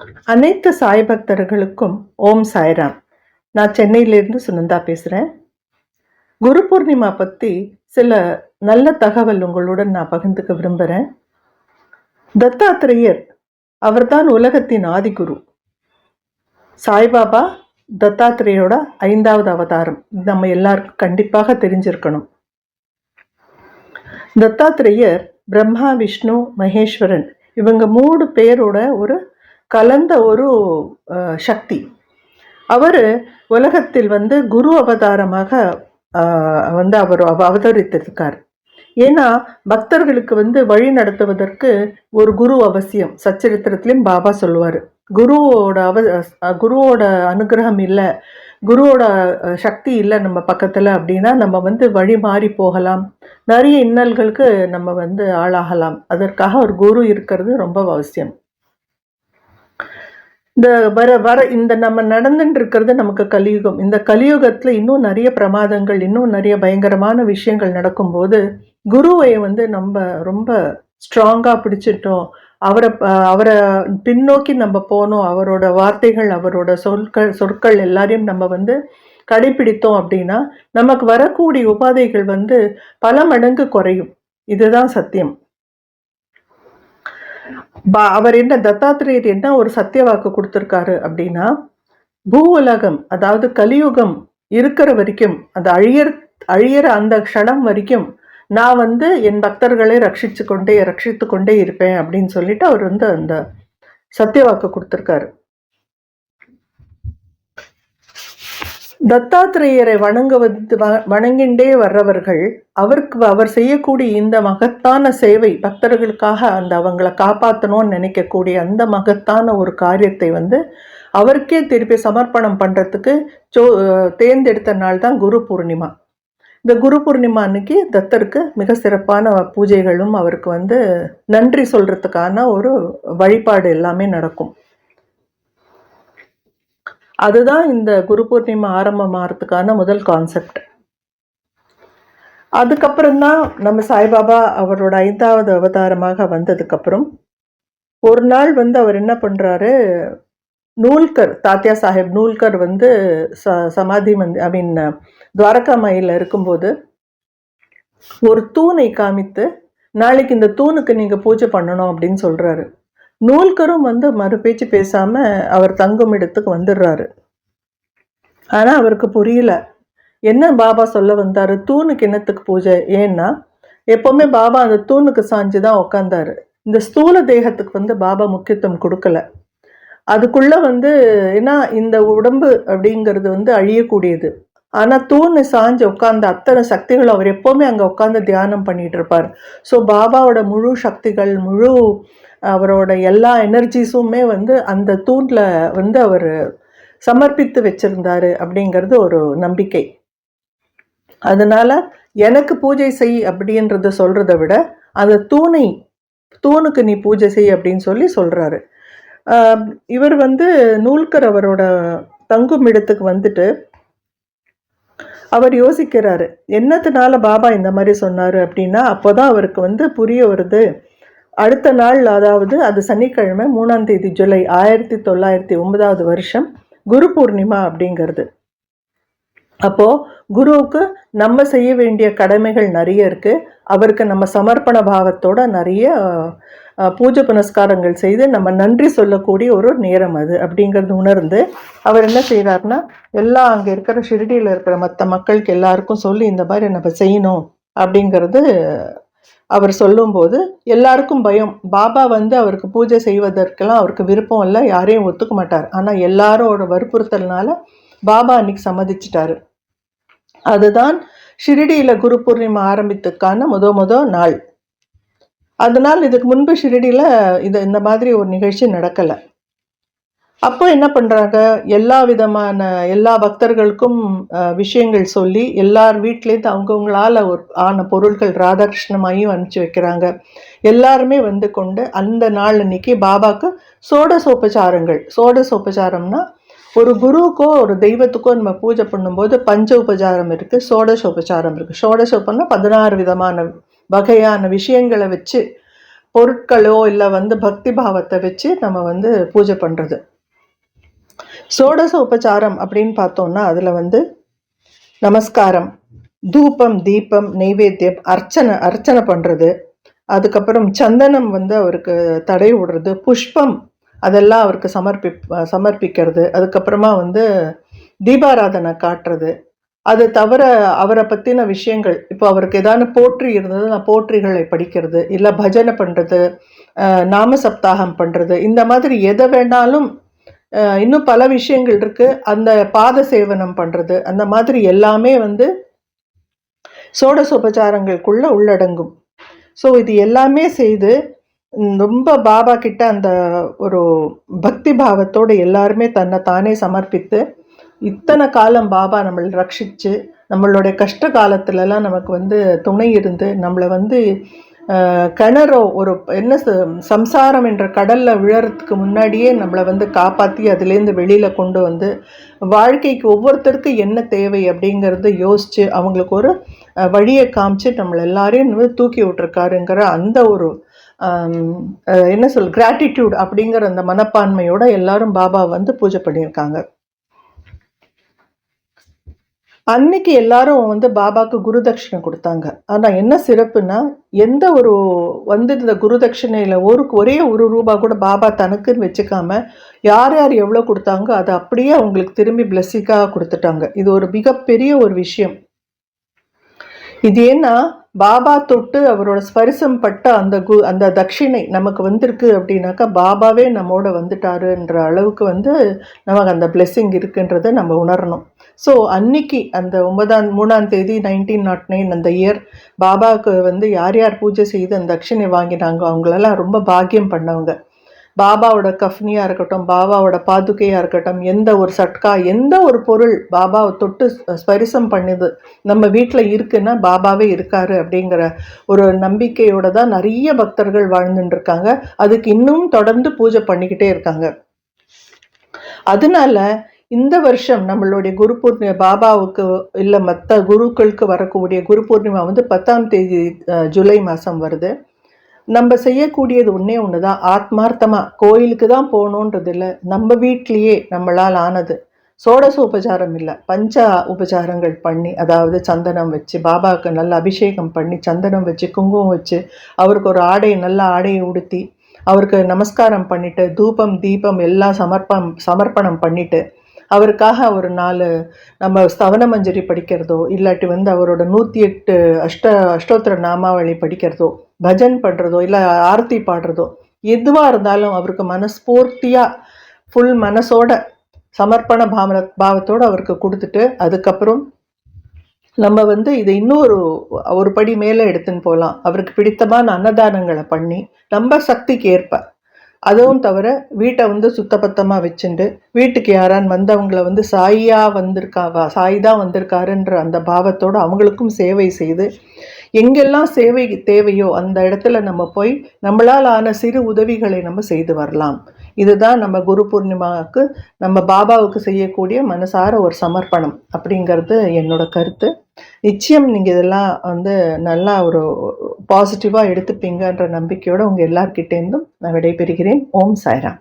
அனைத்து சாய் பக்தர்களுக்கும் ஓம் சாய்ராம். நான் சென்னையிலேருந்து சுனந்தா பேசுகிறேன் குரு பூர்ணிமா பற்றி சில நல்ல தகவல் உங்களுடன் நான் பகிர்ந்துக்க விரும்புகிறேன் தத்தாத்திரேயர் அவர்தான் உலகத்தின் ஆதிகுரு. சாய்பாபா தத்தாத்திரேயோட ஐந்தாவது அவதாரம். நம்ம எல்லாருக்கும் கண்டிப்பாக தெரிஞ்சிருக்கணும். தத்தாத்திரேயர் பிரம்மா விஷ்ணு மகேஸ்வரன் இவங்க மூணு பேரோட ஒரு கலந்த ஒரு சக்தி. அவர் உலகத்தில் வந்து குரு அவதாரமாக வந்து அவர் அவ- அவதரித்திருக்கார். ஏன்னா பக்தர்களுக்கு வந்து வழி நடத்துவதற்கு ஒரு குரு அவசியம். சச்சரித்திரத்திலையும் பாபா சொல்லுவார். குருவோட அவ குருவோட அனுகிரகம் இல்லை குருவோட சக்தி இல்லை நம்ம பக்கத்தில் அப்படின்னா நம்ம வந்து வழி மாறி போகலாம். நிறைய இன்னல்களுக்கு நம்ம வந்து ஆளாகலாம். அதற்காக ஒரு குரு இருக்கிறது ரொம்ப அவசியம். இந்த வர வர இந்த நம்ம நடந்துட்டு இருக்கிறது நமக்கு கலியுகம். இந்த கலியுகத்தில் இன்னும் நிறைய பிரமாதங்கள் இன்னும் நிறைய பயங்கரமான விஷயங்கள் நடக்கும்போது குருவை வந்து நம்ம ரொம்ப ஸ்ட்ராங்காக பிடிச்சிட்டோம். அவரை அவரை பின்னோக்கி நம்ம போனோம். அவரோட வார்த்தைகள் அவரோட சொற்கள் சொற்கள் எல்லாரையும் நம்ம வந்து கடைபிடித்தோம் அப்படின்னா நமக்கு வரக்கூடிய உபாதைகள் வந்து பல மடங்கு குறையும். இதுதான் சத்தியம். பா- அவர் என்ன தத்தாத்திரேயர் என்ன ஒரு சத்திய வாக்கு கொடுத்துருக்காரு அப்படின்னா பூ உலகம் அதாவது கலியுகம் இருக்கிற வரைக்கும் அந்த அழியற அழியிற அந்த க்ஷணம் வரைக்கும் நான் வந்து என் பக்தர்களை ரட்சிச்சு கொண்டே ரட்சித்து கொண்டே இருப்பேன் அப்படின்னு சொல்லிட்டு அவர் வந்து அந்த சத்திய வாக்கு கொடுத்துருக்காரு. தத்தாத்திரேயரை வணங்குவது வ- வணங்கிண்டே வர்றவர்கள் அவருக்கு அவர் செய்யக்கூடிய இந்த மகத்தான சேவை பக்தர்களுக்காக அந்த அவங்கள காப்பாற்றணும்னு நினைக்கக்கூடிய அந்த மகத்தான ஒரு காரியத்தை வந்து அவருக்கே திருப்பி சமர்ப்பணம் பண்ணுறதுக்கு சோ தேர்ந்தெடுத்த நாள் தான் குரு பூர்ணிமா. இந்த குரு பூர்ணிமா அன்னைக்கு தத்தருக்கு மிக சிறப்பான பூஜைகளும் அவருக்கு வந்து நன்றி சொல்கிறதுக்கான ஒரு வழிபாடு எல்லாமே நடக்கும். அதுதான் இந்த குரு பூர்ணிமா ஆரம்பமாகறதுக்கான முதல் கான்செப்ட் அதுக்கப்புறம் தான் நம்ம சாய்பாபா அவரோட ஐந்தாவது அவதாரமாக வந்ததுக்கப்புறம் ஒரு நாள் வந்து அவர் என்ன பண்ணுறாரு நூல்கர் தாத்தியா சாஹேப் நூல்கர் வந்து ச சமாதி மந்தி ஐ மீன் துவாரகாமாயில் இருக்கும்போது ஒரு தூணை காமித்து நாளைக்கு இந்த தூணுக்கு நீங்கள் பூஜை பண்ணணும் அப்படின்னு சொல்கிறாரு நூல்கரும் வந்து மறு பேச்சு பேசாமல் அவர் தங்கும் இடத்துக்கு வந்துடுறாரு. ஆனால் அவருக்கு புரியல. என்ன பாபா சொல்ல வந்தாரு? தூணு கிண்ணத்துக்கு பூஜை? ஏன்னா எப்போவுமே பாபா அந்த தூணுக்கு சாஞ்சு தான் உக்காந்தாரு. இந்த ஸ்தூல தேகத்துக்கு வந்து பாபா முக்கியத்துவம் கொடுக்கல. அதுக்குள்ள வந்து ஏன்னா இந்த உடம்பு அப்படிங்கிறது வந்து அழியக்கூடியது. ஆனால் தூண் சாஞ்சு உட்கார்ந்த அத்தனை சக்திகள் அவர் எப்போவுமே அங்கே உட்காந்து தியானம் பண்ணிட்டு இருப்பார். ஸோ பாபாவோட முழு சக்திகள் முழு அவரோட எல்லா எனர்ஜிஸுமே வந்து அந்த தூணில் வந்து அவர் சமர்ப்பித்து வச்சுருந்தார் அப்படிங்கிறது ஒரு நம்பிக்கை. அதனால் எனக்கு பூஜை செய் அப்படின்றத சொல்கிறத விட அந்த தூணை தூணுக்கு நீ பூஜை செய் அப்படின்னு சொல்லி சொல்கிறாரு இவர் வந்து நூல்கர் அவரோட தங்கும் இடத்துக்கு வந்துட்டு அவர் யோசிக்கிறாரு என்னத்தினால பாபா இந்த மாதிரி சொன்னார்? அப்படின்னா அப்போதான் அவருக்கு வந்து புரிய வருது அடுத்த நாள் அதாவது அது சனிக்கிழமை மூணாம் தேதி ஜூலை ஆயிரத்தி தொள்ளாயிரத்தி ஒன்பதாவது வருஷம் குரு பூர்ணிமா அப்படிங்கிறது. அப்போது குருவுக்கு நம்ம செய்ய வேண்டிய கடமைகள் நிறைய இருக்குது அவருக்கு நம்ம சமர்ப்பண பாவத்தோட நிறைய பூஜை புனஸ்காரங்கள் செய்து நம்ம நன்றி சொல்லக்கூடிய ஒரு நேரம் அது அப்படிங்கிறது உணர்ந்து அவர் என்ன செய்கிறாருன்னா எல்லா அங்கே இருக்கிற ஷிரடியில் இருக்கிற மற்ற மக்களுக்கு எல்லாருக்கும் சொல்லி இந்த மாதிரி நம்ம செய்யணும் அப்படிங்கிறது அவர் சொல்லும்போது எல்லாருக்கும் பயம். பாபா வந்து அவருக்கு பூஜை செய்வதற்கெல்லாம் அவருக்கு விருப்பம் இல்லை யாரையும் ஒத்துக்க மாட்டார். ஆனால் எல்லாரோட வற்புறுத்தல்னால பாபா அன்னைக்கு சம்மதிச்சிட்டாரு. அதுதான் ஷிரடியில் குரு பூர்ணிமா ஆரம்பித்ததுக்கான முத முத நாள். அதனால் இதுக்கு முன்பு ஷிரடியில் இது இந்த மாதிரி ஒரு நிகழ்ச்சி நடக்கலை. அப்போ என்ன பண்ணுறாங்க எல்லா விதமான எல்லா பக்தர்களுக்கும் விஷயங்கள் சொல்லி எல்லார் வீட்லேருந்து அவங்கவுங்களால் ஒரு ஆன பொருட்கள் ராதாகிருஷ்ணமாயும் அனுப்பிச்சு வைக்கிறாங்க. எல்லாருமே வந்து கொண்டு அந்த நாள் அன்னைக்கு பாபாவுக்கு சோட பாபாக்கு சோட சோப்பச்சாரம்னா ஒரு குருவுக்கோ ஒரு தெய்வத்துக்கோ நம்ம பூஜை பண்ணும்போது பஞ்ச உபச்சாரம் இருக்குது சோடசோபச்சாரம் இருக்குது சோடசோப்பம்னா பதினாறு விதமான வகையான விஷயங்களை வச்சு பொருட்களோ இல்லை வந்து பக்தி பாவத்தை வச்சு நம்ம வந்து பூஜை பண்ணுறது சோடச உபச்சாரம் அப்படின்னு பார்த்தோம்னா அதில் வந்து நமஸ்காரம் தூபம் தீபம் நெய்வேத்தியம் அர்ச்சனை அர்ச்சனை பண்ணுறது அதுக்கப்புறம் சந்தனம் வந்து அவருக்கு தடை விடுறது புஷ்பம் அதெல்லாம் அவருக்கு சமர்ப்பி சமர்ப்பிக்கிறது. அதுக்கப்புறமா வந்து தீபாராதனை காட்டுறது. அது தவிர அவரை பற்றின விஷயங்கள் இப்போ அவருக்கு ஏதாவது போற்றி இருந்தது நான் போற்றிகளை படிக்கிறது இல்லை பஜனை பண்ணுறது நாம சப்தாகம் பண்ணுறது இந்த மாதிரி எதை வேணாலும் இன்னும் பல விஷயங்கள் இருக்குது அந்த பாத சேவனம் பண்ணுறது அந்த மாதிரி எல்லாமே வந்து சோடசோபச்சாரங்களுக்குள்ள உள்ளடங்கும். ஸோ இது எல்லாமே செய்து ரொம்ப பாபா கிட்ட அந்த ஒரு பக்தி பாவத்தோடு எல்லாருமே தன்னை தானே சமர்ப்பித்து இத்தனை காலம் பாபா நம்மளை ரட்சித்து நம்மளுடைய கஷ்ட காலத்துலலாம் நமக்கு வந்து துணை இருந்து நம்மளை வந்து கிணறோ ஒரு என்ன சம்சாரம் என்ற கடலில் விழறதுக்கு முன்னாடியே நம்மளை வந்து காப்பாற்றி அதுலேருந்து வெளியில் கொண்டு வந்து வாழ்க்கைக்கு ஒவ்வொருத்தருக்கும் என்ன தேவை அப்படிங்கிறத யோசித்து அவங்களுக்கு ஒரு வழியை காமிச்சு நம்மளை எல்லாரையும் தூக்கி விட்டுருக்காருங்கிற அந்த ஒரு என்ன சொல் கிராட்டிடியூட் அப்படிங்கிற அந்த மனப்பான்மையோட எல்லாரும் பாபா வந்து பூஜை பண்ணியிருக்காங்க. அன்னைக்கு எல்லாரும் வந்து பாபாவுக்கு குருதட்சிணை கொடுத்தாங்க. ஆனால் என்ன சிறப்புனா எந்த ஒரு வந்திருந்த இந்த குருதட்சிணையில் ஒரு ஒரே ஒரு ரூபா கூட பாபா தனக்குன்னு வச்சுக்காம யார் யார் எவ்வளோ கொடுத்தாங்க அதை அப்படியே அவங்களுக்கு திரும்பி பிளஸ்ஸிக்காக கொடுத்துட்டாங்க. இது ஒரு மிகப்பெரிய ஒரு விஷயம். இது ஏன்னா பாபா தொட்டு அவரோட ஸ்பரிசம் பட்ட அந்த கு அந்த தட்சிணை நமக்கு வந்திருக்கு அப்படின்னாக்கா பாபாவே நம்மோட வந்துட்டாருன்ற அளவுக்கு வந்து நமக்கு அந்த பிளெஸ்ஸிங் இருக்குன்றதை நம்ம உணரணும். ஸோ அன்னைக்கு அந்த ஒன்பதாம் மூணாம் தேதி நைன்டீன் நாட் நைன் அந்த இயர் பாபாவுக்கு வந்து யார் யார் பூஜை செய்து அந்த தட்சிணை வாங்கினாங்க அவங்களெல்லாம் ரொம்ப பாக்கியம் பண்ணவங்க. பாபாவோட கஃப்னியாக இருக்கட்டும் பாபாவோட பாதுகையாக இருக்கட்டும் எந்த ஒரு சட்கா எந்த ஒரு பொருள் பாபாவை தொட்டு ஸ்பரிசம் பண்ணுது நம்ம வீட்டில் இருக்குன்னா பாபாவே இருக்காரு அப்படிங்கிற ஒரு நம்பிக்கையோட தான் நிறைய பக்தர்கள் வாழ்ந்துட்டுருக்காங்க அதுக்கு இன்னும் தொடர்ந்து பூஜை பண்ணிக்கிட்டே இருக்காங்க. அதனால இந்த வருஷம் நம்மளுடைய குரு பூர்ணிமா பாபாவுக்கு இல்லை மற்ற குருக்களுக்கு வரக்கூடிய குரு பூர்ணிமா வந்து பத்தாம் தேதி ஜூலை மாதம் வருது. நம்ம செய்யக்கூடியது ஒன்றே ஒன்று தான் ஆத்மார்த்தமாக கோயிலுக்கு தான் போகணுன்றது இல்லை நம்ம வீட்லேயே நம்மளால் ஆனது. சோடச உபச்சாரம் இல்லை. பஞ்ச உபச்சாரங்கள் பண்ணி அதாவது சந்தனம் வச்சு பாபாவுக்கு நல்ல அபிஷேகம் பண்ணி சந்தனம் வச்சு குங்குமம் வச்சு அவருக்கு ஒரு ஆடை நல்ல ஆடையை உடுத்தி அவருக்கு நமஸ்காரம் பண்ணிட்டு தூபம் தீபம் எல்லாம் சமர்ப்பம் சமர்ப்பணம் பண்ணிட்டு அவருக்காக ஒரு நாலு நம்ம ஸ்தவன மஞ்சரி படிக்கிறதோ இல்லாட்டி வந்து அவரோட நூற்றி எட்டு அஷ்ட அஷ்டோத்திர நாமாவளி படிக்கிறதோ பஜன் பண்ணுறதோ இல்லை ஆர்த்தி பாடுறதோ எதுவாக இருந்தாலும் அவருக்கு மனஸ்பூர்த்தியாக ஃபுல் மனசோட சமர்ப்பண பாவன பாவத்தோடு அவருக்கு கொடுத்துட்டு அதுக்கப்புறம் நம்ம வந்து இதை இன்னொரு ஒரு படி மேலே எடுத்துன்னு போகலாம். அவருக்கு பிடித்தமான அன்னதானங்களை பண்ணி நம்ம சக்திக்கு ஏற்ப. அதுவும் தவிர வீட்டை வந்து சுத்தபத்தமாக வச்சுட்டு வீட்டுக்கு யாரான் வந்தவங்களை வந்து சாயியாக வந்திருக்காவா சாய் தான் வந்திருக்காருன்ற அந்த பாவத்தோடு அவங்களுக்கும் சேவை செய்து எங்கெல்லாம் சேவை தேவையோ அந்த இடத்துல நம்ம போய் நம்மளால் ஆன சிறு உதவிகளை நம்ம செய்து வரலாம். இதுதான் நம்ம குரு பூர்ணிமாவுக்கு நம்ம பாபாவுக்கு செய்யக்கூடிய மனசார ஒரு சமர்ப்பணம் அப்படிங்கிறது என்னோட கருத்து. நிச்சயம் நீங்கள் இதெல்லாம் வந்து நல்லா ஒரு பாசிட்டிவாக எடுத்துப்பீங்கன்ற நம்பிக்கையோடு உங்கள் எல்லார்கிட்டேருந்தும் நான் விடைபெறுகிறேன். ஓம் சாய்ராம்.